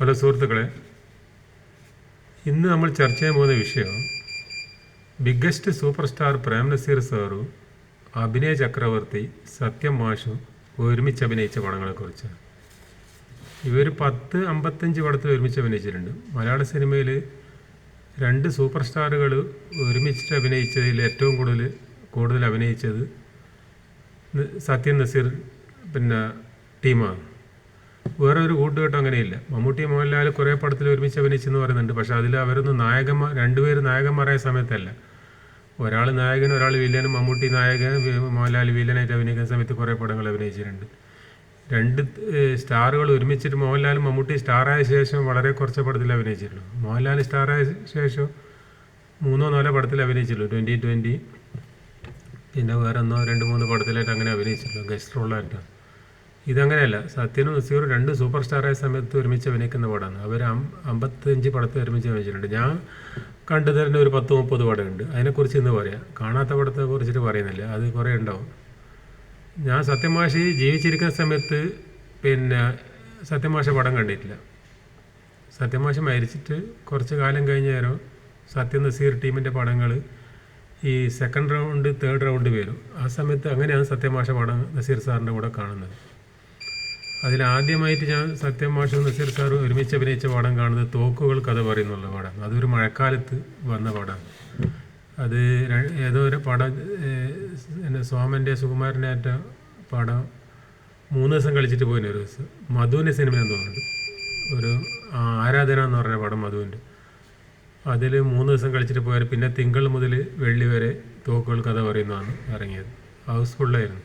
Hello സുഹൃത്തുക്കളെ ഇന്ന് നമ്മൾ ചർച്ച ചെയ്യാൻ പോകുന്ന വിഷയം biggest super star Prem Nazir സാറും അഭിനയ ചക്രവർത്തി സത്യം മാഷും ഒരുമിച്ച് അഭിനയിച്ച പടങ്ങളെക്കുറിച്ചാണ് ഇവർ പത്ത് അമ്പത്തഞ്ച് പടത്തിൽ ഒരുമിച്ച് അഭിനയിച്ചിട്ടുണ്ട്. മലയാള സിനിമയിൽ രണ്ട് സൂപ്പർ സ്റ്റാറുകൾ ഒരുമിച്ചിട്ട് അഭിനയിച്ചതിൽ ഏറ്റവും കൂടുതൽ കൂടുതൽ അഭിനയിച്ചത് സത്യം സത്യൻ നസീർ പിന്നെ ടീമാണ്. വേറെ ഒരു കൂട്ടുകെട്ടും അങ്ങനെയില്ല. മമ്മൂട്ടി മോഹൻലാൽ കുറേ പടത്തിൽ ഒരുമിച്ച് അഭിനയിച്ചെന്ന് പറയുന്നുണ്ട്. പക്ഷെ അതിൽ അവരൊന്നും നായകന്മാർ രണ്ടുപേരും നായകന്മാരായ സമയത്തല്ല. ഒരാൾ നായകൻ ഒരാൾ വില്ലനും മമ്മൂട്ടി നായകൻ മോഹൻലാൽ വില്ലനായിട്ട് അഭിനയിക്കുന്ന സമയത്ത് കുറേ പടങ്ങൾ അഭിനയിച്ചിട്ടുണ്ട്. രണ്ട് സ്റ്റാറുകൾ ഒരുമിച്ചിട്ട് മോഹൻലാലും മമ്മൂട്ടി സ്റ്റാറായ ശേഷം വളരെ കുറച്ച് പടത്തിൽ അഭിനയിച്ചിട്ടുള്ളൂ. മോഹൻലാൽ സ്റ്റാറായ ശേഷം മൂന്നോ നാലോ പടത്തിൽ അഭിനയിച്ചുള്ളൂ ട്വന്റി ട്വന്റി പിന്നെ വേറെ ഒന്നോ രണ്ട് മൂന്ന് പടത്തിലായിട്ട് അങ്ങനെ അഭിനയിച്ചിട്ടുള്ളൂ. ഗസ്റ്റ് റോളായിട്ടാണ് ഇതങ്ങനെയല്ല. സത്യനും നസീറും രണ്ട് സൂപ്പർ സ്റ്റാറായ സമയത്ത് ഒരുമിച്ച് അഭിനയിക്കുന്ന പടമാണ്. അവർ അമ്പത്തഞ്ച് പടത്തിൽ ഒരുമിച്ച് അഭിനയിച്ചിട്ടുണ്ട്. ഞാൻ കണ്ടു തരുന്ന ഒരു പത്ത് മുപ്പത് പടമുണ്ട്. അതിനെക്കുറിച്ച് ഇന്ന് പറയാം. കാണാത്ത പടത്തെ കുറിച്ചിട്ട് പറയുന്നില്ല. അത് കുറേ ഉണ്ടാവും. ഞാൻ സത്യമാഷി ജീവിച്ചിരിക്കുന്ന സമയത്ത് പിന്നെ സത്യമാഷ പടം കണ്ടിട്ടില്ല. സത്യമാഷ മരിച്ചിട്ട് കുറച്ച് കാലം കഴിഞ്ഞ നേരം സത്യ നസീർ ടീമിന്റെ പടങ്ങൾ ഈ സെക്കൻഡ് റൗണ്ട് തേർഡ് റൗണ്ട് വരും. ആ സമയത്ത് അങ്ങനെയാണ് സത്യമാഷ പടം നസീർ സാറിന്റെ കൂടെ കാണുന്നത്. അതിൽ ആദ്യമായിട്ട് ഞാൻ സത്യം മാഷും നസീർ സാറും ഒരുമിച്ച് അഭിനയിച്ച പാഠം കാണുന്നത് തോക്കുകൾ കഥ പറയുന്നുള്ള പാഠം അതൊരു മഴക്കാലത്ത് വന്ന പാഠമാണ് അത് ഏതോ ഒരു പടം എന്നെ സോമന്റെ സുകുമാരന്റെ ആറ്റ പടം മൂന്ന് ദിവസം കളിച്ചിട്ട് പോയിന് ഒരു ദിവസം. മധുവിന്റെ സിനിമയെന്ന് തോന്നുന്നുണ്ട് ഒരു ആരാധന എന്ന് പറഞ്ഞ പടം മധുവിന്റെ. അതിൽ മൂന്ന് ദിവസം കളിച്ചിട്ട് പോയാൽ പിന്നെ തിങ്കൾ മുതൽ വെള്ളി വരെ തോക്കുകൾ കഥ പറയുന്നതാണ് ഇറങ്ങിയത്. ഹൗസ്ഫുള്ളായിരുന്നു.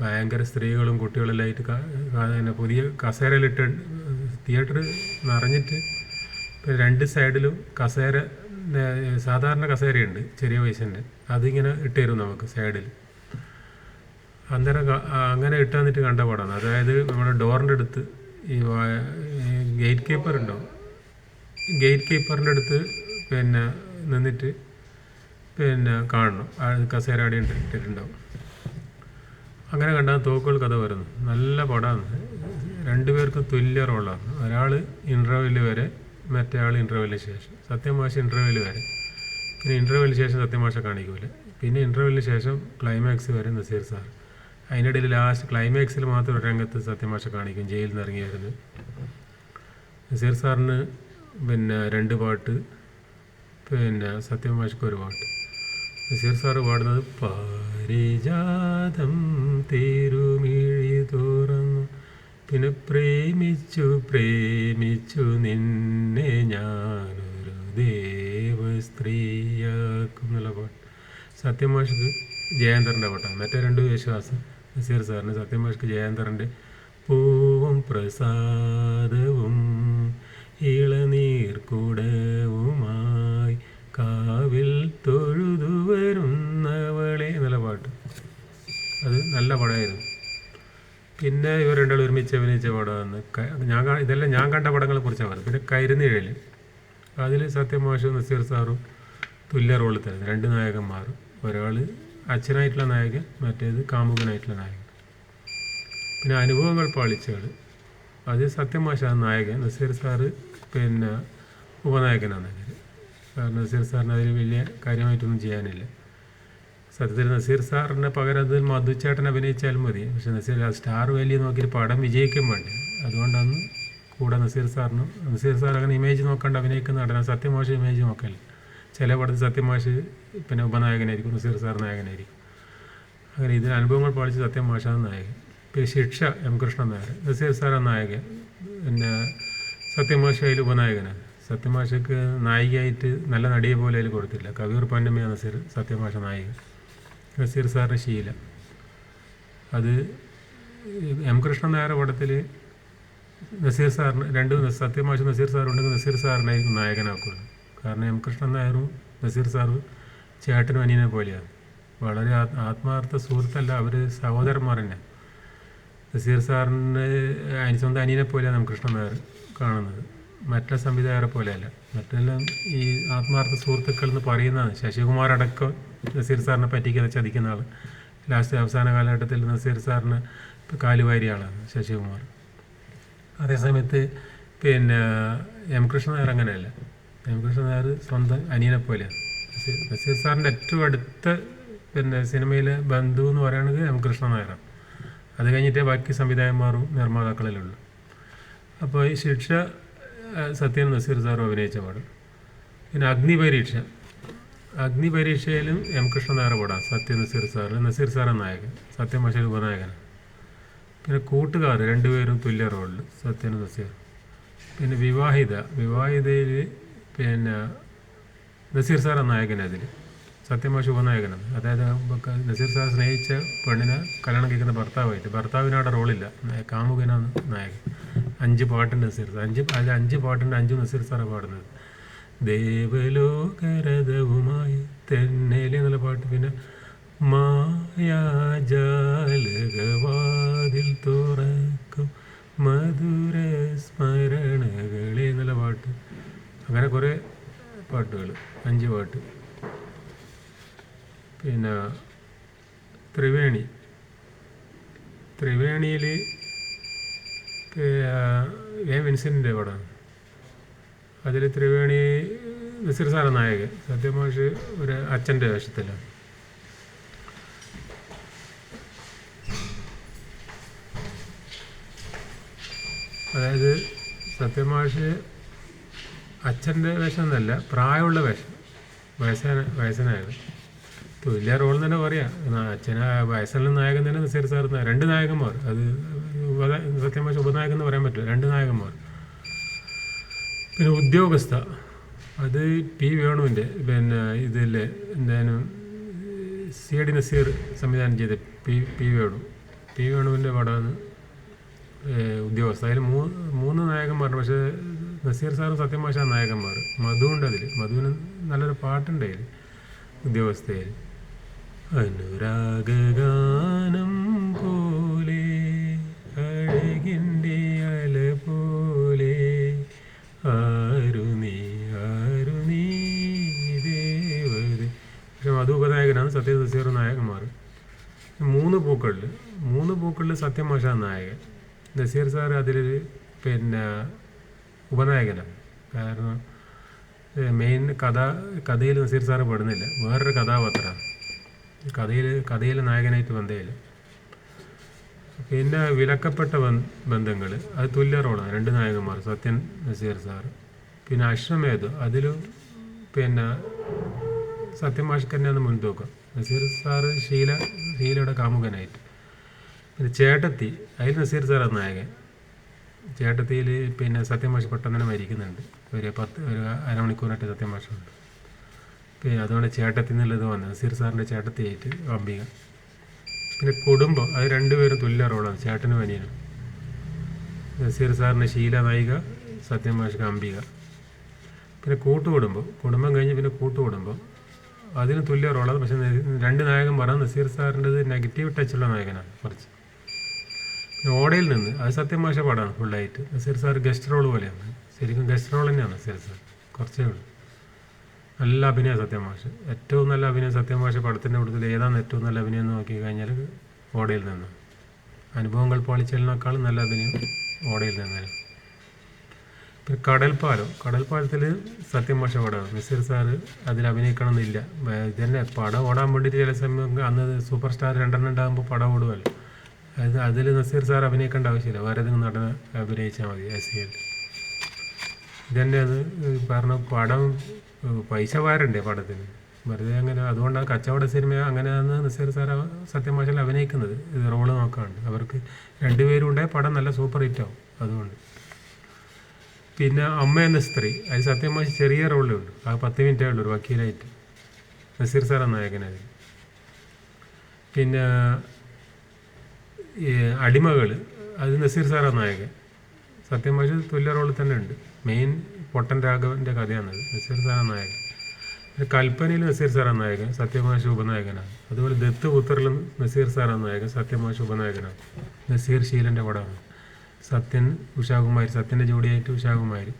ഭയങ്കര സ്ത്രീകളും കുട്ടികളെല്ലാം ആയിട്ട് ക- ക- പിന്നെ പുതിയ കസേരയിലിട്ട് തിയേറ്റർ നിറഞ്ഞിട്ട് രണ്ട് സൈഡിലും കസേര സാധാരണ കസേരയുണ്ട് ചെറിയ വയസ്സിന്റെ. അതിങ്ങനെ ഇട്ടിരുന്നു നമുക്ക് സൈഡിൽ. അന്നേരം അങ്ങനെ ഇട്ട് തന്നിട്ട് കണ്ട പടമാണ്. അതായത് നമ്മുടെ ഡോറിന്റെ അടുത്ത് ഈ ഗേറ്റ് കീപ്പർ ഉണ്ടോ ഗേറ്റ് കീപ്പറിന്റെ അടുത്ത് പിന്നെ നിന്നിട്ട് പിന്നെ കാണണം. കസേര അവിടെ ഇട്ടിട്ടുണ്ടാവും. അങ്ങനെ കണ്ടാൽ തോക്കുകൾ കഥ വരുന്നു. നല്ല പടമാണ് രണ്ടുപേർക്കും തുല്യ റോളാണ് ഒരാൾ ഇന്റർവ്യൂൽ വരെ മറ്റേ ആൾ ഇന്റർവെല്ലിന് ശേഷം. സത്യമാശ ഇന്റർവ്യൂൽ വരെ. പിന്നെ ഇന്റർവെല്ലിന് ശേഷം സത്യമാഷ കാണിക്കൂല. പിന്നെ ഇന്റർവെല്ലിന് ശേഷം ക്ലൈമാക്സ് വരെ നസീർ സാർ അതിനിടയിൽ ലാസ്റ്റ് ക്ലൈമാക്സിൽ മാത്രം ഒരു രംഗത്ത് സത്യമാഷ കാണിക്കും. ജയിലിൽ നിന്ന് ഇറങ്ങി വരുന്നത് നസീർ സാറിന് പിന്നെ രണ്ട് പാട്ട് പിന്നെ സത്യമാശയ്ക്ക് ഒരു പാട്ട്. നസീർ സാറ് പാടുന്നത് പാരിജാതം തിരുമിഴി തുറന്നു. പിന്നെ പ്രേമിച്ചു പ്രേമിച്ചു നിന്നെ ഞാനൊരു ദേവ സ്ത്രീയാക്കും എന്നുള്ള പാട്ട്. സത്യമാഷിക്ക് ജയന്തറിന്റെ പാട്ടാണ്. മറ്റേ രണ്ട് വിശ്വാസം നസീർ സാറിന് സത്യമാഷിക്ക് ജയന്തറിന്റെ പൂവും പ്രസാദവും ഇളനീർ ഇളനീർക്കുടവുമായി കാവിൽ തൊഴുതു വരുന്നവളെ. എന്നുള്ള പാട്ട്. അത് നല്ല പടമായിരുന്നു. പിന്നെ ഇവർ രണ്ടാളും ഒരുമിച്ച് അഭിനയിച്ച പടമാണ്. ഞാൻ ഇതെല്ലാം ഞാൻ കണ്ട പടങ്ങളെ കുറിച്ചാണ് പറഞ്ഞത്. പിന്നെ കരുന്നിഴൽ അതിൽ സത്യമാഷും നസീർ സാറും തുല്യ റോളിൽ തരുന്നത് രണ്ട് നായകന്മാർ ഒരാൾ അച്ഛനായിട്ടുള്ള നായകൻ മറ്റേത് കാമുകനായിട്ടുള്ള നായകൻ. പിന്നെ അനുഭവങ്ങൾ പാളിച്ചകൾ അത് സത്യമാഷാണ് നായകൻ. നസീർ സാറ് പിന്നെ ഉപനായകനാണ്. അതിൽ കാരണം നസീർ സാറിന് അതിൽ വലിയ കാര്യമായിട്ടൊന്നും ചെയ്യാനില്ല. സത്യത്തിൽ നസീർ സാറിന് പകരം അതിൽ മധുച്ചേട്ടൻ അഭിനയിച്ചാലും മതി. പക്ഷെ നസീർ സ്റ്റാർ വാല്യൂ നോക്കിയിട്ട് പടം വിജയിക്കും വേണ്ടി? അതുകൊണ്ടാണ് കൂടെ നസീർ സാറിനും നസീർ സാർ അങ്ങനെ ഇമേജ് നോക്കാണ്ട് അഭിനയിക്കുന്ന നടന സത്യമാഷ് ഇമേജ് നോക്കല്ല ചില പടത്തിൽ സത്യമാഷ് പിന്നെ ഉപനായകനായിരിക്കും നസീർ സാർ നായകനായിരിക്കും. അങ്ങനെ ഇതിന് അനുഭവങ്ങൾ പാലിച്ച് സത്യമാഷാണ് നായകൻ. പിന്നെ ശിക്ഷ എം കൃഷ്ണൻ നായർ. നസീർ സാറാണ് നായകൻ. പിന്നെ സത്യമാഷ ഉപനായകനാണ്. സത്യമാഷക്ക് നായികയായിട്ട് നല്ല നടിയെ പോലെ അതിൽ കൊടുത്തില്ല. കവിയൂർ പന്നമ്മയാണ് നസീർ സത്യമാഷ നായിക. നസീർ സാറിന് ശീല. അത് എം കൃഷ്ണൻ നായർ പടത്തിൽ നസീർ സാറിന് രണ്ട് സത്യമാഷ നസീർ സാറുണ്ടെങ്കിൽ നസീർ സാറിനായിരിക്കും നായകനാക്കുള്ളൂ കാരണം എം കൃഷ്ണൻ നായരും നസീർ സാറും ചേട്ടനും അനിയനെ പോലെയാണ്. വളരെ ആത്മാർത്ഥ സുഹൃത്തല്ല അവർ സഹോദരന്മാർ തന്നെ. നസീർ അതിന് സ്വന്തം അനിയനെ പോലെയാണ് എം കൃഷ്ണൻ നായർ കാണുന്നത്. മറ്റുള്ള സംവിധായകരെ പോലെയല്ല. മറ്റെല്ലാം ഈ ആത്മാർത്ഥ സുഹൃത്തുക്കൾ എന്ന് പറയുന്നതാണ്. ശശികുമാർ അടക്കം നസീർ സാറിനെ പറ്റിക്കുന്ന ചതിക്കുന്ന ആൾ ലാസ്റ്റ് അവസാന കാലഘട്ടത്തിൽ നസീർ സാറിന് കാലുവാരിയ ആളാണ് ശശികുമാർ. അതേസമയത്ത് പിന്നെ എം കൃഷ്ണനായർ അങ്ങനെയല്ല. എം കൃഷ്ണനായർ സ്വന്തം അനിയനെ പോലെയാണ്. നസീർ സാറിന്റെ ഏറ്റവും അടുത്ത പിന്നെ സിനിമയിലെ ബന്ധു എന്ന് പറയുന്നത് എം കൃഷ്ണനായരാണ്. അത് കഴിഞ്ഞിട്ടേ ബാക്കി സംവിധായകന്മാരും നിർമ്മാതാക്കളിലുള്ളൂ അപ്പോൾ ഈ ശിക്ഷ സത്യൻ നസീർ സാറും അഭിനയിച്ച പാടും. പിന്നെ അഗ്നിപരീക്ഷ അഗ്നിപരീക്ഷയിലും എം കൃഷ്ണനായർ പാടാം സത്യ നസീർ സാർ നസീർ സാറ നായകൻ സത്യം പക്ഷേ ഉപനായകനാണ് പിന്നെ കൂട്ടുകാർ രണ്ടുപേരും തുല്യ റോളിൽ സത്യൻ നസീർ. പിന്നെ വിവാഹിത വിവാഹിതയിൽ പിന്നെ നസീർ സാറ നായകൻ അതിൽ സത്യമാഷ് ഉപനായകനാണ് അതായത് നസീർ സാർ സ്നേഹിച്ച പെണ്ണിനെ കല്യാണം കഴിക്കുന്ന ഭർത്താവായിട്ട് ഭർത്താവിനവിടെ റോളില്ല. കാമുകനാണ് നായകൻ. അഞ്ച് പാട്ടുണ്ട് നസീർ സാർ അഞ്ച് അതിൽ അഞ്ച് പാട്ടുണ്ട് അഞ്ച് നസീർ സാറാണ് പാടുന്നത്. ദേവലോകരഥവുമായി തെന്നേലി എന്നുള്ള പാട്ട് പിന്നെ മായാജാലകവാതിൽ തുറക്കും മധുര സ്മരണകളെ എന്നുള്ള പാട്ട്. അങ്ങനെ കുറേ പാട്ടുകൾ അഞ്ച് പാട്ട്. പിന്നെ ത്രിവേണി. ത്രിവേണിയിൽ എ. വിൻസെന്റിന്റെ പടം. അതിൽ ത്രിവേണി നസീർ സാറ നായകൻ സത്യമാഷ് ഒരു അച്ഛന്റെ വേഷത്തിലാണ് അതായത് സത്യമാഷ് അച്ഛന്റെ വേഷം എന്നല്ല പ്രായമുള്ള വേഷം. വയസ്സന വയസ്സനായത് തുല്യ റോൾ തന്നെ പറയാം. അച്ഛനെ വയസ്സുള്ള നായകൻ തന്നെ നസീർ സാർ രണ്ട് നായകന്മാർ അത് സത്യമാഷ് ഉപനായകൻ എന്ന് പറയാൻ പറ്റില്ല. രണ്ട് നായകന്മാർ. പിന്നെ ഉദ്യോഗസ്ഥ. അത് പി വേണുവിന്റെ പിന്നെ ഇതിലെ എന്തായാലും സി ഡി നസീർ സംവിധാനം ചെയ്ത പി പി വേണു. പി വേണുവിന്റെ പടമാണ് ഉദ്യോഗസ്ഥ. അതിൽ മൂന്ന് മൂന്ന് നായകന്മാരുണ്ട്. പക്ഷേ നസീർ സാറും സത്യമാഷ നായകന്മാർ മധു ഉണ്ട് അതിൽ മധുവിന് നല്ലൊരു പാട്ടുണ്ട് അതിൽ ഉദ്യോഗസ്ഥയിൽ. അനുരാഗാനം പോലെ അഴകിന്റെ അല പോലെ ആരു നീ ആരു നീ ദേവത. പക്ഷെ മധുപനായകനാണ് നായകന്മാർ. മൂന്ന് പൂക്കളിൽ മൂന്ന് പൂക്കളിൽ സത്യമാഷ നായകൻ. നസീർ സാർ അതിൽ പിന്നെ ഉപനായകനാണ്. കാരണം മെയിൻ കഥ കഥയിൽ നസീർ സാറ് പെടുന്നില്ല. വേറൊരു കഥാപാത്രമാണ്. കഥയിൽ കഥയിൽ നായകനായിട്ട് ബന്ധമില്ല. പിന്നെ വിലക്കപ്പെട്ട ബന്ധങ്ങൾ അത് തുല്യ റോളാണ് രണ്ട് നായകന്മാർ സത്യൻ നസീർ സാർ. പിന്നെ അശ്വമേത് അതിൽ പിന്നെ സത്യമാഷ് തന്നെയാണ് മുൻതൂക്കം. നസീർ സാർ ഷീല ഷീലയുടെ കാമുകനായിട്ട്. പിന്നെ ചേട്ടത്തി. അതിൽ നസീർ സാറാണ് നായകൻ. ചേട്ടത്തിയിൽ പിന്നെ സത്യമാഷ് പെട്ടെന്ന് തന്നെ മരിക്കുന്നുണ്ട്. ഒരു പത്ത് ഒരു അരമണിക്കൂറായിട്ട് സത്യമാഷുണ്ട് പിന്നെ അതുകൊണ്ട് ചേട്ടത്തി എന്നുള്ളത് വന്നത് നസീർ സാറിന്റെ ചേട്ടത്തിയായിട്ട് അംബിക. പിന്നെ കുടുംബം അത് രണ്ടുപേരും തുല്യ റോളാണ് ചേട്ടനും അനിയനും നസീർ സാറിന് ശീല നായിക സത്യമാഷിക അംബിക. പിന്നെ കൂട്ടുകുടുംബം. കുടുംബം കഴിഞ്ഞ് പിന്നെ കൂട്ടുകുടുംബം. അതിന് തുല്യ റോളാണ് പക്ഷെ രണ്ട് നായകന്മാരാണ് നസീർ സാറിന്റെത് നെഗറ്റീവ് ടച്ചുള്ള നായകനാണ് കുറച്ച്. പിന്നെ ഓടയിൽ നിന്ന് അത് സത്യമാഷ പടമാണ് ഫുള്ളായിട്ട്. നസീർ സാർ ഗസ്റ്റ് റോൾ പോലെയാണ്. ശരിക്കും ഗസ്റ്റ് റോൾ തന്നെയാണ് നസീർ സാർ. കുറച്ചേ ഉള്ളൂ. നല്ല അഭിനയം സത്യമാഷ് ഏറ്റവും നല്ല അഭിനയം സത്യമാഷ് പടത്തിന്റെ കൂടുതൽ ഏതാണ് ഏറ്റവും നല്ല അഭിനയം എന്ന് നോക്കി കഴിഞ്ഞാൽ ഓടയിൽ നിന്ന്. അനുഭവങ്ങൾ പാളിച്ചലിനേക്കാളും നല്ല അഭിനയം ഓടയിൽ നിന്നാണ് പിന്നെ കടൽപ്പാലം കടൽപ്പാലത്തിൽ സത്യമാഷ പടമാണ് നസീർ സാറ് അതിൽ അഭിനയിക്കണമെന്നില്ല. ഇതന്നെ പടം ഓടാൻ വേണ്ടിയിട്ട് ചില സമയം അന്ന് സൂപ്പർ സ്റ്റാർ രണ്ടെണ്ണം ഉണ്ടാകുമ്പോൾ പടം ഓടുമല്ലോ അത് അതിൽ നസീർ സാർ അഭിനയിക്കേണ്ട ആവശ്യമില്ല. വേറെ ഏതെങ്കിലും നടനെ അഭിനയിച്ചാൽ മതി എസ് സിയിൽ ഇതന്നെ അത്? പറഞ്ഞ പടം പൈസ വാരണ്ടേ പടത്തിന്. വെറുതെ അങ്ങനെ അതുകൊണ്ടാണ് കച്ചവട സിനിമ അങ്ങനെയാണ് നസീർ സാർ സത്യം മാഷാൽ അഭിനയിക്കുന്നത്. ഇത് റോൾ നോക്കാണ്ട്. അവർക്ക് രണ്ടുപേരും ഉണ്ടായ പടം നല്ല സൂപ്പർ ഹിറ്റ് ആവും അതുകൊണ്ട്. പിന്നെ അമ്മ എന്ന സ്ത്രീ അത് മാഷ് ചെറിയ റോളേ ഉള്ളൂ ആ പത്ത് മിനിറ്റേ ഉള്ളൂ ഒരു വക്കീലായിട്ട്. നസീർ സാറാണ് നായകനായത് പിന്നെ അടിമകൾ അത് നസീർ സാറാണ് നായകൻ. സത്യം മാഷ് തുല്യ റോളിൽ തന്നെ ഉണ്ട്. മെയിൻ പൊട്ടൻ രാഘവന്റെ കഥയാണത് നസീർ സാറാണ് നായകൻ. കൽപ്പനയിൽ നസീർ സാറാണ് നായകൻ സത്യമാശ് ഉപനായകനാണ് അതുപോലെ ദത്ത് പുത്രലും നസീർ സാറാണ് നായകൻ സത്യമാശ് ഉപനായകനാണ് നസീർ ശീലന്റെ പടമാണ്. സത്യൻ ഉഷാകുമാരി സത്യന്റെ ജോഡിയായിട്ട് ഉഷാകുമാരി.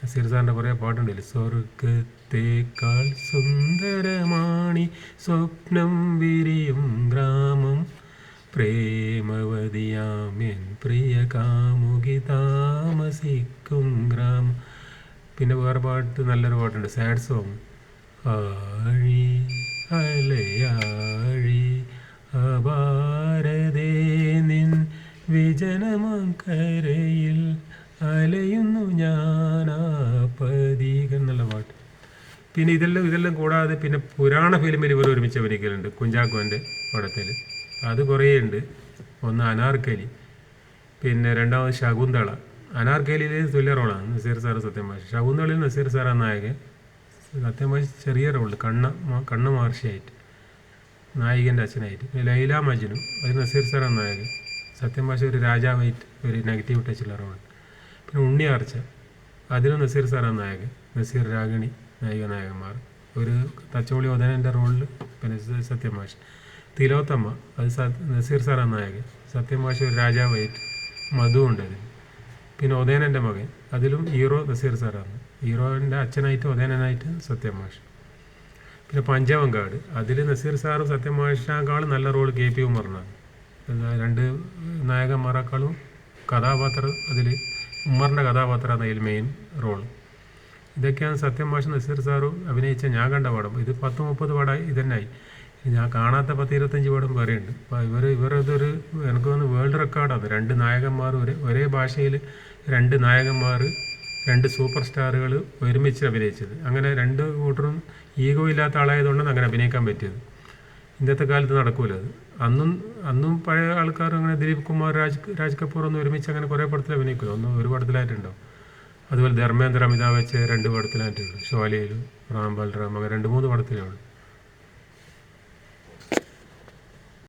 നസീർ സാറിന്റെ കുറേ പാട്ടുണ്ടല്ലോ. സ്വർഗത്തേക്കാൾ സുന്ദരമാണി സ്വപ്നം വിരിയും ഗ്രാമം. പ്രേമവതിയാമ്യൻ പ്രിയ കാമുകി താമസിക്കും ഗ്രാമം. പിന്നെ വേറെ പാട്ട് നല്ലൊരു പാട്ടുണ്ട് സാഡ് സോങ്. ആഴി അലയാഴി അപാരതേ നിൻ വിജനമക്കരയിൽ അലയുന്നു ഞാനാപതിക എന്നുള്ള പാട്ട്. പിന്നെ ഇതെല്ലാം ഇതെല്ലാം കൂടാതെ പിന്നെ പുരാണ ഫിലിമിൽ ഇവർ ഒരുമിച്ച് അഭിനയിക്കലുണ്ട് കുഞ്ചാക്കോന്റെ പടത്തിൽ. അത് കുറേ ഉണ്ട് ഒന്ന് അനാർക്കലി പിന്നെ രണ്ടാമത് ശകുന്തള. അനാർക്കലിയിൽ തുല്യ റോളാണ് നസീർ സാറ് സത്യമാഷ് ശകുന്തളയിൽ നസീർ സാറാ നായകൻ. സത്യമാഷ് ചെറിയ റോൾ കണ്ണ കണ്ണ മഹർഷിയായിട്ട് നായികന്റെ അച്ഛനായിട്ട്. പിന്നെ ലൈല മജ്നു അത് നസീർ സാറാ നായകൻ. സത്യമാഷ് ഒരു രാജാവായിട്ട് ഒരു നെഗറ്റീവ് ടച്ചുള്ള റോൾ പിന്നെ ഉണ്ണിയാർച്ച അതിലും നസീർ സാറാ നായകൻ. നസീർ രാഗിണി നായിക നായകന്മാർ. ഒരു തച്ചോളി ഉദയനന്റെ റോളിൽ പിന്നെ സത്യമാഷ് തിലോത്തമ്മ അത് നസീർ സാറാ നായകൻ സത്യമാഷ് ഒരു രാജാവായിട്ട് മധു ഉണ്ട് അതിൽ പിന്നെ ഉദയനന്റെ മകൻ അതിലും ഹീറോ നസീർ സാറാണ്. ഹീറോന്റെ അച്ഛനായിട്ട് ഉദയനനായിട്ട് സത്യമാഷ് പിന്നെ പഞ്ചവങ്കാട് അതിൽ നസീർ സാറും സത്യമാഷിനേക്കാളും നല്ല റോൾ കെ പി ഉമറിനാണ്. രണ്ട് നായകന്മാരെക്കാളും കഥാപാത്രം അതിൽ ഉമ്മറിന്റെ കഥാപാത്രമാണ് അതിൽ മെയിൻ റോൾ ഇതൊക്കെയാണ് സത്യം മാഷ് നസീർ സാറും അഭിനയിച്ച ഞാൻ കണ്ട പടം. ഇത് പത്ത് മുപ്പത് പടമായി ഇതന്നായി ഞാൻ കാണാത്ത പത്ത് ഇരുപത്തഞ്ച് പടം വരെയുണ്ട്. അപ്പോൾ ഇവർ ഇവരതൊരു എനിക്ക് തോന്നുന്നു വേൾഡ് റെക്കോർഡാണ് രണ്ട് നായകന്മാർ ഒരേ ഒരേ ഭാഷയിൽ രണ്ട് നായകന്മാർ രണ്ട് സൂപ്പർ സ്റ്റാറുകൾ ഒരുമിച്ച് അഭിനയിച്ചത്. അങ്ങനെ രണ്ട് കൂട്ടറും ഈഗോ ഇല്ലാത്ത ആളായതുകൊണ്ടാണ് അങ്ങനെ അഭിനയിക്കാൻ പറ്റിയത്. ഇന്നത്തെ കാലത്ത് നടക്കൂല അത്. അന്നും അന്നും പഴയ ആൾക്കാർ അങ്ങനെ ദിലീപ് കുമാർ രാജ് രാജ് കപൂർ ഒന്നും ഒരുമിച്ച് അങ്ങനെ കുറേ പടത്തിൽ അഭിനയിക്കില്ല ഒന്നും ഒരു പടത്തിലായിട്ടുണ്ടാവും. അതുപോലെ ധർമ്മേന്ദ്ര അമിതാഭ് ബച്ചൻ രണ്ട് പടത്തിലായിട്ടുണ്ട്. ഷോലയിലും റാം ബൽറാം അങ്ങനെ രണ്ട് മൂന്ന് പടത്തിലേ ഉള്ളൂ.